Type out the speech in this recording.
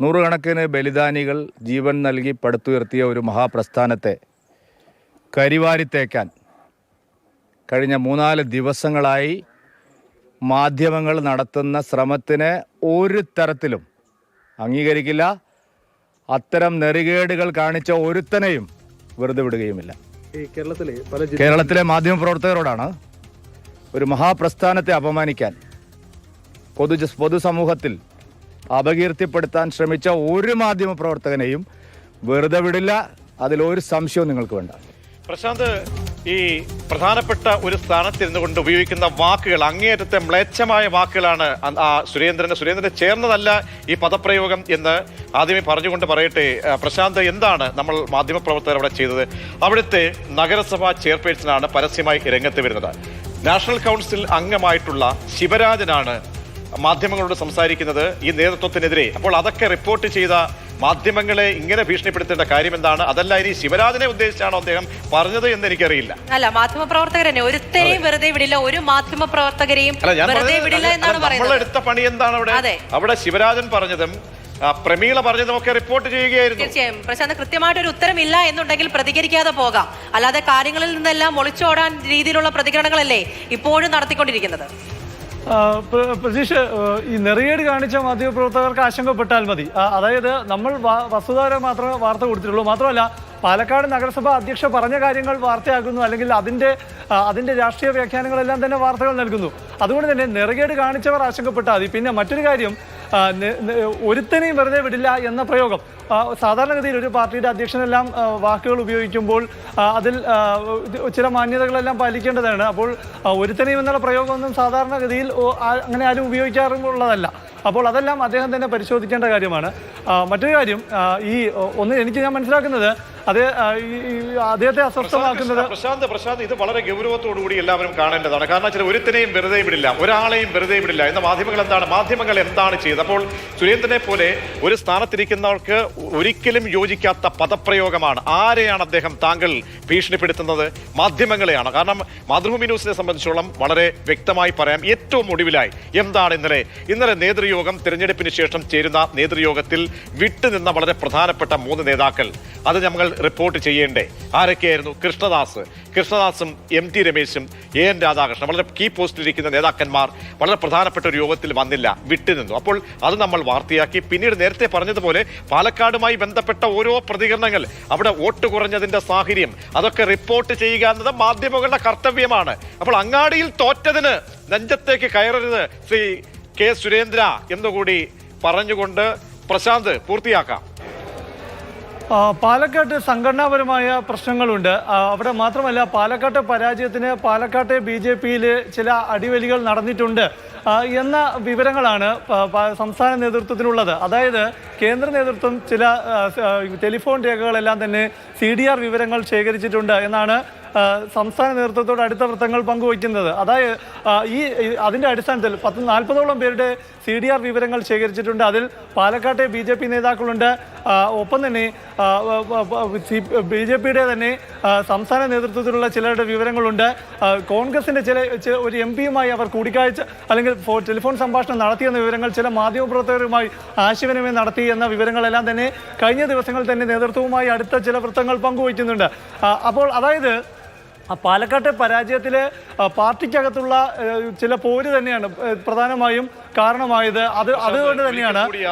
നൂറുകണക്കിന് ബലിദാനികൾ ജീവൻ നൽകി പടുത്തുയർത്തിയ ഒരു മഹാപ്രസ്ഥാനത്തെ കരിവാരിത്തേക്കാൻ കഴിഞ്ഞ മൂന്നാൽ ദിവസങ്ങളായി മാധ്യമങ്ങൾ നടത്തുന്ന ശ്രമത്തിന് ഒരു തരത്തിലും അംഗീകരിക്കില്ല. അത്തരം നെറികേടുകൾ കാണിച്ച ഒരുത്തനെയും വെറുതെ വിടുകയുമില്ല. കേരളത്തിലെ കേരളത്തിലെ മാധ്യമപ്രവർത്തകരോടാണ് ഒരു മഹാപ്രസ്ഥാനത്തെ അപമാനിക്കാൻ പൊതു പൊതുസമൂഹത്തിൽ അപകീർത്തിപ്പെടുത്താൻ ശ്രമിച്ച ഒരു മാധ്യമ പ്രവർത്തകനെയും വെറുതെ വിടില്ല. അതിലൊരു സംശയവും നിങ്ങൾക്ക് വേണ്ട. പ്രശാന്ത് ഈ പ്രധാനപ്പെട്ട ഒരു സ്ഥാനത്തിരുന്നു കൊണ്ട് ഉപയോഗിക്കുന്ന വാക്കുകൾ അങ്ങേയറ്റത്തെ മ്ലേച്ഛമായ വാക്കുകളാണ് ആ സുരേന്ദ്രന്. സുരേന്ദ്രന് ചേർന്നതല്ല ഈ പദപ്രയോഗം എന്ന് ആദ്യമേ പറഞ്ഞുകൊണ്ട് പറയട്ടെ. പ്രശാന്ത് എന്താണ് നമ്മൾ മാധ്യമപ്രവർത്തകർ അവിടെ ചെയ്തത്? അവിടുത്തെ നഗരസഭാ ചെയർപേഴ്സണാണ് പരസ്യമായി രംഗത്ത് വരുന്നത്. നാഷണൽ കൗൺസിൽ അംഗമായിട്ടുള്ള ശിവരാജനാണ് മാധ്യമങ്ങളോട് സംസാരിക്കുന്നത് ഈ നേതൃത്വത്തിനെതിരെ. അപ്പോൾ അതൊക്കെ റിപ്പോർട്ട് ചെയ്ത മാധ്യമങ്ങളെ ഇങ്ങനെ ഭീഷണിപ്പെടുത്തേണ്ട കാര്യം എന്താണ് അതല്ല ഇനി ശിവരാജനെ ഉദ്ദേശിച്ചാണോ അദ്ദേഹം പറഞ്ഞത് എന്ന് എനിക്കറിയില്ല അല്ല മാധ്യമ പ്രവർത്തകരെന്നെ ഒരുത്തരെയും വെറുതെ വിടില്ല ഒരു മാധ്യമ പ്രവർത്തകരെയും വെറുതെ വിടില്ല എന്നാണ് പറയുന്നത്. എടുത്ത പണി എന്താണ് അവിടെ? അതെ. അവിടെ ശിവരാജൻ പറഞ്ഞതും പ്രമീള പറഞ്ഞതുമൊക്കെ റിപ്പോർട്ട് ചെയ്യുകയായിരുന്നു. തീർച്ചയായും. പ്രശാന്ത് കൃത്യമായിട്ട് ഒരു ഉത്തരമില്ല എന്നുണ്ടെങ്കിൽ പ്രതികരിക്കാതെ പോകാം. അല്ലാതെ കാര്യങ്ങളിൽ നിന്നെല്ലാം ഒളിച്ചോടാൻ രീതിയിലുള്ള പ്രതികരണങ്ങളല്ലേ ഇപ്പോഴും നടത്തിക്കൊണ്ടിരിക്കുന്നത്. പ്രതീഷ് ഈ നെറിയേട് കാണിച്ച മാധ്യമപ്രവർത്തകർക്ക് ആശങ്കപ്പെട്ടാൽ മതി. അതായത് നമ്മൾ വസ്തുതാരം മാത്രമേ വാർത്ത കൊടുത്തിട്ടുള്ളൂ. മാത്രമല്ല പാലക്കാട് നഗരസഭ അധ്യക്ഷ പറഞ്ഞ കാര്യങ്ങൾ വാർത്തയാക്കുന്നു അല്ലെങ്കിൽ അതിന്റെ അതിന്റെ രാഷ്ട്രീയ വ്യാഖ്യാനങ്ങളെല്ലാം തന്നെ വാർത്തകൾ നൽകുന്നു. അതുകൊണ്ട് തന്നെ നെറുകേട് കാണിച്ചവർ ആശങ്കപ്പെട്ടാൽ മതി. പിന്നെ മറ്റൊരു കാര്യം ഒരുത്തനെയും വെറുതെ വിടില്ല എന്ന പ്രയോഗം. സാധാരണഗതിയിൽ ഒരു പാർട്ടിയുടെ അധ്യക്ഷനെല്ലാം വാക്കുകൾ ഉപയോഗിക്കുമ്പോൾ അതിൽ ചില മാന്യതകളെല്ലാം പാലിക്കേണ്ടതാണ്. അപ്പോൾ ഒരുത്തനെയും എന്നുള്ള പ്രയോഗമൊന്നും സാധാരണഗതിയിൽ അങ്ങനെ ആരും ഉപയോഗിക്കാറുള്ളതല്ല. അപ്പോൾ അതെല്ലാം അദ്ദേഹം തന്നെ പരിശോധിക്കേണ്ട കാര്യമാണ്. മറ്റൊരു കാര്യം ഈ ഒന്ന് എനിക്ക് ഞാൻ മനസ്സിലാക്കുന്നത് അതേ അദ്ദേഹത്തെ അസ്വസ്ഥമാക്കുന്നത് പ്രശാന്ത് പ്രശാന്ത് ഇത് വളരെ ഗൗരവത്തോടു കൂടി എല്ലാവരും കാണേണ്ടതാണ്. കാരണം വെച്ചാൽ ഒരുത്തിനെയും വെറുതെ വിടില്ല ഒരാളെയും വെറുതെ വിടില്ല എന്ന മാധ്യമങ്ങൾ എന്താണ്? മാധ്യമങ്ങൾ എന്താണ് ചെയ്തത്? അപ്പോൾ സുരേന്ദ്രനെ പോലെ ഒരു സ്ഥാനത്തിരിക്കുന്നവർക്ക് ഒരിക്കലും യോജിക്കാത്ത പദപ്രയോഗമാണ് ആരെയാണ് അദ്ദേഹം താങ്കൾ ഭീഷണിപ്പെടുത്തുന്നത്? മാധ്യമങ്ങളെയാണ്. കാരണം മാതൃഭൂമി ന്യൂസിനെ സംബന്ധിച്ചോളം വളരെ വ്യക്തമായി പറയാം ഏറ്റവും ഒടുവിലായി എന്താണ് ഇന്നലെ? ഇന്നലെ നേതൃയോഗം തിരഞ്ഞെടുപ്പിന് ശേഷം ചേരുന്ന നേതൃയോഗത്തിൽ വിട്ടുനിന്ന വളരെ പ്രധാനപ്പെട്ട മൂന്ന് നേതാക്കൾ. അത് നമ്മൾ റിപ്പോർട്ട് ചെയ്യേണ്ടേ? ആരൊക്കെയായിരുന്നു? കൃഷ്ണദാസ്. കൃഷ്ണദാസും എം ടി രമേശും എ എൻ രാധാകൃഷ്ണൻ. വളരെ കീ പോസ്റ്റിലിരിക്കുന്ന നേതാക്കന്മാർ വളരെ പ്രധാനപ്പെട്ട ഒരു യോഗത്തിൽ വന്നില്ല വിട്ടുനിന്നു അപ്പോൾ അത് നമ്മൾ വാർത്തയാക്കി. പിന്നീട് നേരത്തെ പറഞ്ഞതുപോലെ പാലക്കാടുമായി ബന്ധപ്പെട്ട ഓരോ പ്രതികരണങ്ങൾ അവിടെ വോട്ട് കുറഞ്ഞതിന്റെ സാഹചര്യം അതൊക്കെ റിപ്പോർട്ട് ചെയ്യുക എന്നത് മാധ്യമങ്ങളുടെ കർത്തവ്യമാണ്. അപ്പോൾ അങ്ങാടിയിൽ തോറ്റതിന് നെഞ്ചത്തേക്ക് കയറരുത് ശ്രീ കെ സുരേന്ദ്ര എന്നുകൂടി പറഞ്ഞുകൊണ്ട് പ്രശാന്ത് പൂർത്തിയാക്കാം. പാലക്കാട്ട് സംഘടനാപരമായ പ്രശ്നങ്ങളുണ്ട്. അവിടെ മാത്രമല്ല പാലക്കാട്ടെ പരാജയത്തിന് പാലക്കാട്ടെ ബി ജെ പിയിൽ ചില അടിവലികൾ നടന്നിട്ടുണ്ട്. എന്ന വിവരങ്ങളാണ് സംസ്ഥാന നേതൃത്വത്തിനുള്ളത്. അതായത് കേന്ദ്ര നേതൃത്വം ചില ടെലിഫോൺ രേഖകളെല്ലാം തന്നെ സി വിവരങ്ങൾ ശേഖരിച്ചിട്ടുണ്ട് എന്നാണ് സംസ്ഥാന നേതൃത്വത്തോട് അടുത്ത വൃത്തങ്ങൾ പങ്കുവയ്ക്കുന്നത്. അതായത് ഈ അതിന്റെ അടിസ്ഥാനത്തിൽ പത്ത് നാൽപ്പതോളം പേരുടെ സി ഡി ആർ വിവരങ്ങൾ ശേഖരിച്ചിട്ടുണ്ട്. അതിൽ പാലക്കാട്ടെ ബി ജെ പി നേതാക്കളുണ്ട്. ഒപ്പം തന്നെ ബി ജെ പിയുടെ തന്നെ സംസ്ഥാന നേതൃത്വത്തിലുള്ള ചിലരുടെ വിവരങ്ങളുണ്ട്. കോൺഗ്രസിന്റെ ചില ഒരു എം പിയുമായി അവർ കൂടിക്കാഴ്ച അല്ലെങ്കിൽ ടെലിഫോൺ സംഭാഷണം നടത്തിയെന്ന വിവരങ്ങൾ ചില മാധ്യമപ്രവർത്തകരുമായി ആശയവിനിമയം നടത്തി എന്ന വിവരങ്ങളെല്ലാം തന്നെ കഴിഞ്ഞ ദിവസങ്ങളിൽ തന്നെ നേതൃത്വവുമായി അടുത്ത ചില വൃത്തങ്ങൾ പങ്കുവയ്ക്കുന്നുണ്ട്. അപ്പോൾ അതായത് പാലക്കാട്ടെ പരാജയത്തിൽ പാർട്ടിക്കകത്തുള്ള ചില പോര് തന്നെയാണ് പ്രധാനമായും കാരണമായത്. അത് അതുകൊണ്ട് തന്നെയാണ്